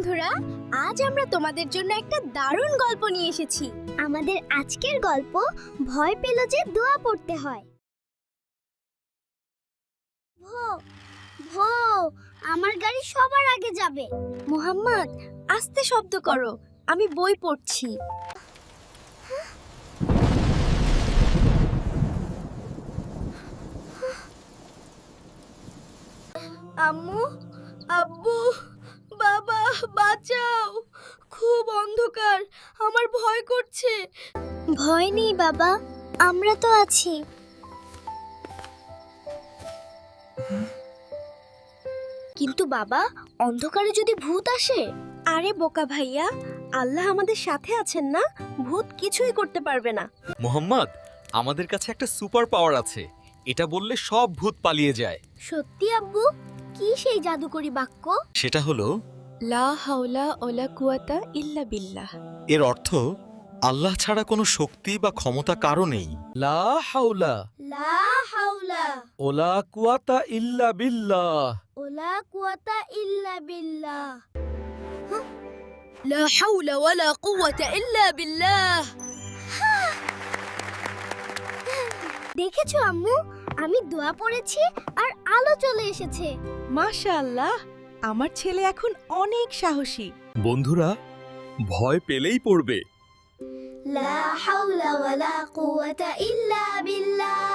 বন্ধুরা, আজ আমরা তোমাদের জন্য একটা দারুণ গল্প নিয়ে এসেছি। আমাদের আজকের গল্প ভয় পেল যে দোয়া পড়তে হয়। ভো আমার গাড়ি সবার আগে যাবে। মুহাম্মদ, আস্তে শব্দ করো, আমি বই পড়ছি। আম্মু, আব্বু বাবা বাঁচাও। খুব অন্ধকার আমার ভয় করছে। ভয় নেই বাবা আমরা তো আছি। কিন্তু বাবা অন্ধকারে যদি ভূত আসে? আরে বোকা ভাইয়া আল্লাহ আমাদের সাথে আছেন না ভূত কিছুই করতে পারবে না। মোহাম্মদ আমাদের কাছে একটা সুপার পাওয়ার আছে। এটা বললে সব ভূত পালিয়ে যায়। সত্যি আব্বু? কি সেই জাদুকরি বাক্য? সেটা হলো লা হাওলা ওলা কুয়াতা ইল্লা বিল্লাহ। এর অর্থ আল্লাহ ছাড়া কোনো শক্তি বা ক্ষমতা কারও নেই। লা হাওলা লা হাওলা ওলা কুয়াতা ইল্লা বিল্লাহ। ওলা কুয়াতা ইল্লা বিল্লাহ। লা হাওলা ওয়ালা কুওয়াতা ইল্লা বিল্লাহ। দেখেছ আম্মু আমি দোয়া পড়েছি আর আলো চলে এসেছে। মাশাআল্লাহ। আমার ছেলে এখন অনেক সাহসী। বন্ধুরা ভয় পেলেই পড়বে। লা হাওলা ওয়ালা কুওয়াতা ইল্লা বিল্লাহ।